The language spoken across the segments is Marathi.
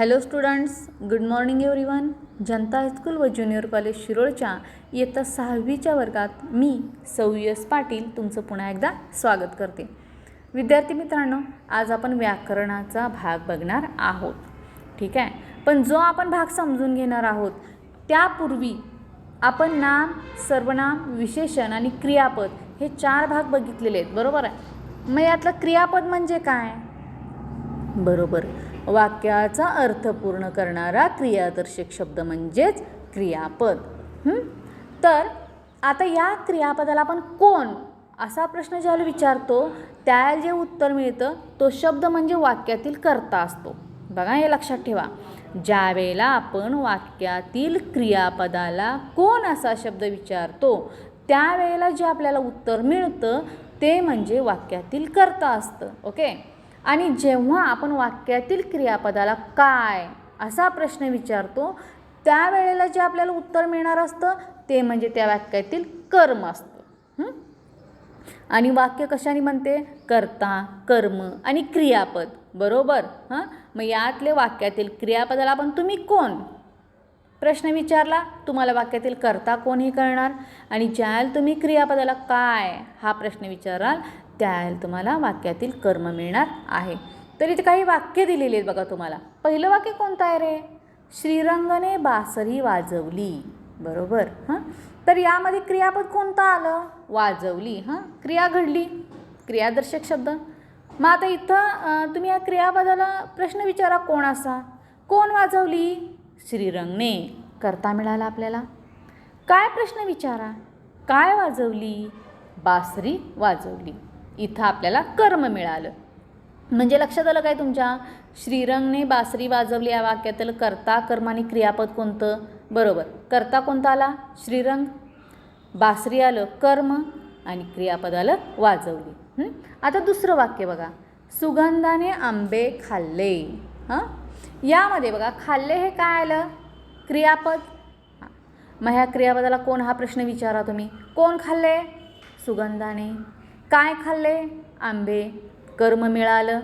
Hello students good morning everyone. Janata high school व ज्युनियर कॉलेज शिरोळच्या इयत्ता सहावीच्या वर्गात मी सौयस पाटील तुमचं पुन्हा एकदा स्वागत करते. विद्यार्थी मित्रांनो आज आपण व्याकरणाचा भाग बघणार आहोत. ठीक आहे? पण जो आपण भाग समजून घेणार आहोत त्यापूर्वी आपण नाम सर्वनाम विशेषण आणि क्रियापद हे चार भाग बघितलेले आहेत. बरोबर आहे? मग यातलं क्रियापद म्हणजे काय? बरोबर. वाक्याचा अर्थ पूर्ण करणारा क्रियादर्शक शब्द म्हणजेच क्रियापद. तर आता या क्रियापदाला आपण कोण असा प्रश्न ज्याला विचारतो त्याला जे उत्तर मिळतं तो शब्द म्हणजे वाक्यातील कर्ता असतो. बघा हे लक्षात ठेवा. ज्या वेळेला आपण वाक्यातील क्रियापदाला कोण असा शब्द विचारतो त्यावेळेला जे आपल्याला उत्तर मिळतं ते म्हणजे वाक्यातील कर्ता असतं. ओके? आणि जेव्हा आपण वाक्यातील क्रियापदाला काय असा प्रश्न विचारतो त्यावेळेला जे आपल्याला उत्तर मिळणार असतं ते म्हणजे त्या वाक्यातील कर्म असतं. आणि वाक्य कशाने म्हणते कर्ता कर्म आणि क्रियापद. बरोबर? हां? मग यातले वाक्यातील क्रियापदाला आपण तुम्ही कोण? प्रश्न विचारला तुम्हाला वाक्यातील कर्ता कोण हे कळणार आणि ज्याल तुम्ही क्रियापदाला काय हा प्रश्न विचाराल त्याल तुम्हाला वाक्यातील कर्म मिळणार आहे. तर इथे काही वाक्य दिलेली आहेत बघा तुम्हाला. पहिलं वाक्य कोणतं आहे रे? श्रीरंगने बासरी वाजवली. बरोबर हां? तर यामध्ये क्रियापद कोणतं आलं? वाजवली हां? क्रिया घडली. क्रियादर्शक शब्द. मग आता इथं तुम्ही या क्रियापदाला प्रश्न विचारा कोण असा कोण वाजवली? श्रीरंगने. करता मिळाला आपल्याला. काय प्रश्न विचारा? काय वाजवली? बासरी वाजवली. इथं आपल्याला कर्म मिळालं. म्हणजे लक्षात आलं काय तुमच्या? श्रीरंगने बासरी वाजवली या वाक्यातील कर्ता कर्म आणि क्रियापद कोणतं? बरोबर. कर्ता कोणता आला? श्रीरंग. बासरी आलं कर्म आणि क्रियापद आलं वाजवली. आता दुसरं वाक्य बघा. सुगंधाने आंबे खाल्ले. हां? यामध्ये बघा खाल्ले हे काय आलं? क्रियापद. मग ह्या क्रियापदाला कोण हा प्रश्न विचारा तुम्ही? कोण खाल्ले? सुगंधाने. काय खाल्ले? आंबे. कर्म मिळालं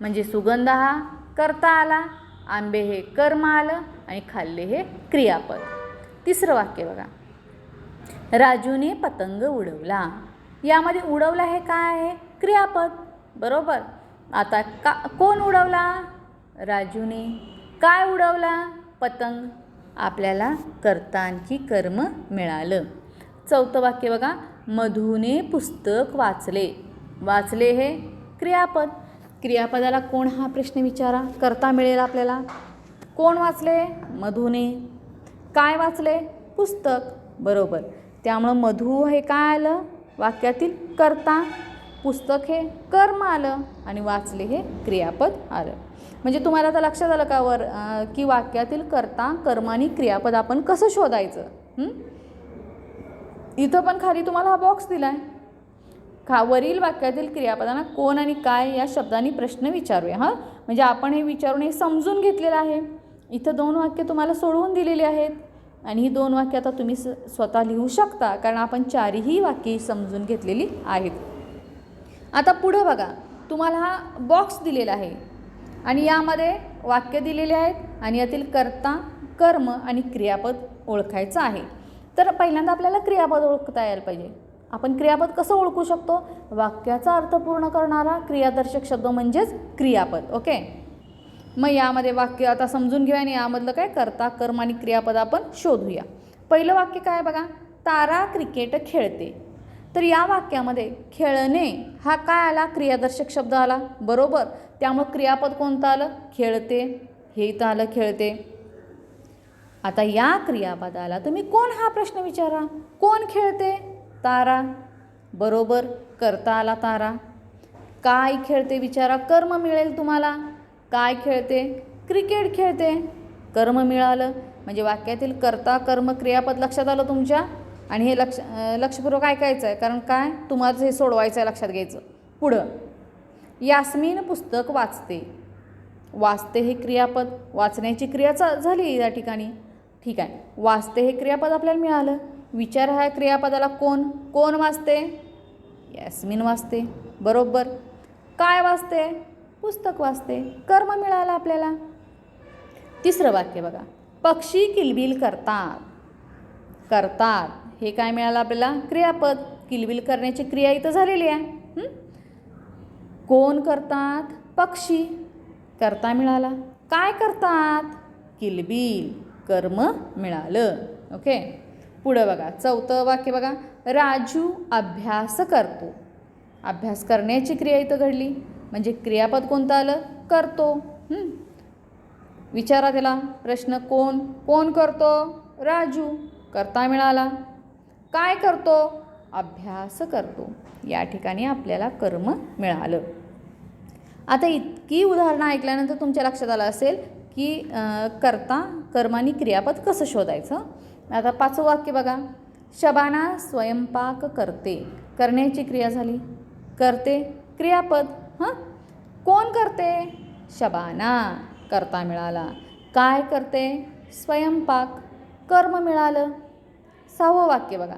म्हणजे सुगंध हा करता आला. आंबे हे कर्म आलं आणि खाल्ले हे क्रियापद. तिसरं वाक्य बघा. राजूने पतंग उडवला. यामध्ये उडवला हे काय आहे? क्रियापद. बरोबर? आता का कोण उडवला? राजूने. काय उडवला? पतंग. आपल्याला कर्तांची कर्म मिळालं. चौथं वाक्य बघा. मधूने पुस्तक वाचले. वाचले हे? क्रियापद. क्रियापदाला कोण हा प्रश्न विचारा? करता मिळेल आपल्याला. कोण वाचले? मधूने. काय वाचले? पुस्तक. बरोबर. त्यामुळं मधू हे काय आलं? वाक्यातील करता. पुस्तक हे कर्म आलं आणि वाचले हे क्रियापद आलं. म्हणजे तुम्हाला आता लक्षात आलं का वर? की वाक्यातील करता कर्म आणि क्रियापद आपण कसं शोधायचं? इथं पण खाली तुम्हाला हा बॉक्स दिला आहे खा वरील वाक्यातील क्रियापदांना कोण आणि काय या शब्दांनी प्रश्न विचारूया हां? म्हणजे आपण हे विचारून हे समजून घेतलेलं आहे. इथं दोन वाक्य तुम्हाला सोडवून दिलेली आहेत आणि ही दोन वाक्य आता तुम्ही स स्वतः लिहू शकता कारण आपण चारही वाक्ये समजून घेतलेली आहेत. आता पुढं बघा तुम्हाला हा बॉक्स दिलेला आहे आणि यामध्ये वाक्य दिलेले आहेत आणि यातील कर्ता कर्म आणि क्रियापद ओळखायचं आहे. तर पहिल्यांदा आपल्याला क्रियापद ओळखता यायला पाहिजे. आपण क्रियापद कसं ओळखू शकतो? वाक्याचा अर्थ पूर्ण करणारा क्रियादर्शक शब्द म्हणजेच क्रियापद ओके? मग यामध्ये वाक्य आता समजून घेऊया आणि यामधलं काय? करता कर्म आणि क्रियापद आपण शोधूया. पहिलं वाक्य काय बघा? तारा क्रिकेट खेळते. तर या वाक्यामध्ये खेळणे हा काय आला? क्रियादर्शक शब्द आला. बरोबर. त्यामुळं क्रियापद कोणतं आलं? खेळते. हे इथं आलं खेळते. आता या क्रियापदाला तुम्ही कोण हा प्रश्न विचारा? कोण खेळते? तारा. बरोबर करता आला तारा. काय खेळते विचारा कर्म मिळेल तुम्हाला. काय खेळते? क्रिकेट खेळते. कर्म मिळालं. म्हणजे वाक्यातील कर्ता कर्म क्रियापद लक्षात आलं तुमच्या? आणि हे लक्ष लक्षपूर्वक ऐकायचं आहे कारण काय? तुम्हाला हे सोडवायचं आहे लक्षात घ्यायचं. पुढं. यास्मिन पुस्तक वाचते. वाचते हे क्रियापद. वाचण्याची क्रिया चा झाली या ठिकाणी. ठीक आहे. वाचते हे क्रियापद आपल्याला मिळालं. विचार ह्या क्रियापदाला कोण? कोण वाचते? यास्मिन वाचते. बरोबर. काय वाचते? पुस्तक वाचते. कर्म मिळालं आपल्याला. तिसरं वाक्य बघा. पक्षी किलबिल करतात. करतात. हे काय मिळालं आपल्याला? क्रियापद. किलबिल करण्याची क्रिया इथं झालेली आहे. कोण करतात? पक्षी. करता मिळाला. काय करतात? किलबिल. कर्म मिळालं. ओके पुढं बघा. चौथं वाक्य बघा. राजू अभ्यास करतो. अभ्यास करण्याची क्रिया इथं घडली. म्हणजे क्रियापद कोणतं आलं? करतो. विचारा त्याला. प्रश्न कोण? कोण करतो? राजू. करता मिळाला. काय करतो? अभ्यास करतो. या ठिकाणी आपल्याला कर्म मिळालं. आता इतकी उदाहरणं ऐकल्यानंतर तुमच्या लक्षात आलं असेल की करता कर्मानी क्रियापद कसं शोधायचं? आता पाचवं वाक्य बघा. शबाना स्वयंपाक करते. करण्याची क्रिया झाली. करते. क्रियापद हां? कोण करते? शबाना. करता मिळाला. काय करते? स्वयंपाक. कर्म मिळालं. सहावं वाक्य बघा.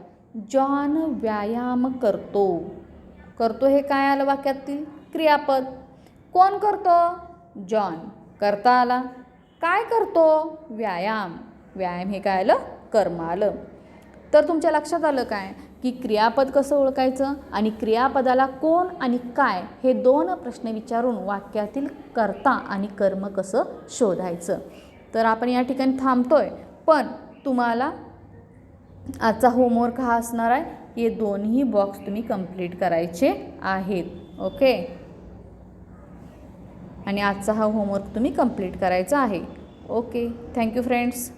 जॉन व्यायाम करतो. करतो हे काय आलं वाक्यातील क्रियापद. कोण करतो? जॉन. करता आला. काय करतो? व्यायाम. व्यायाम हे काय आलं? कर्म आलं. तर तुमच्या लक्षात आलं काय? की क्रियापद कसं ओळखायचं? आणि क्रियापदाला कोण आणि काय हे दोन प्रश्न विचारून वाक्यातील कर्ता आणि कर्म कसं शोधायचं? तर आपण या ठिकाणी थांबतोय. पण तुम्हाला आजचा होमवर्क हा असणार आहे. हे दोन्ही बॉक्स तुम्ही कंप्लीट करायचे आहेत. ओके आणि आजचा हा होमवर्क तुम्ही कंप्लीट करायचा आहे. Okay thank you friends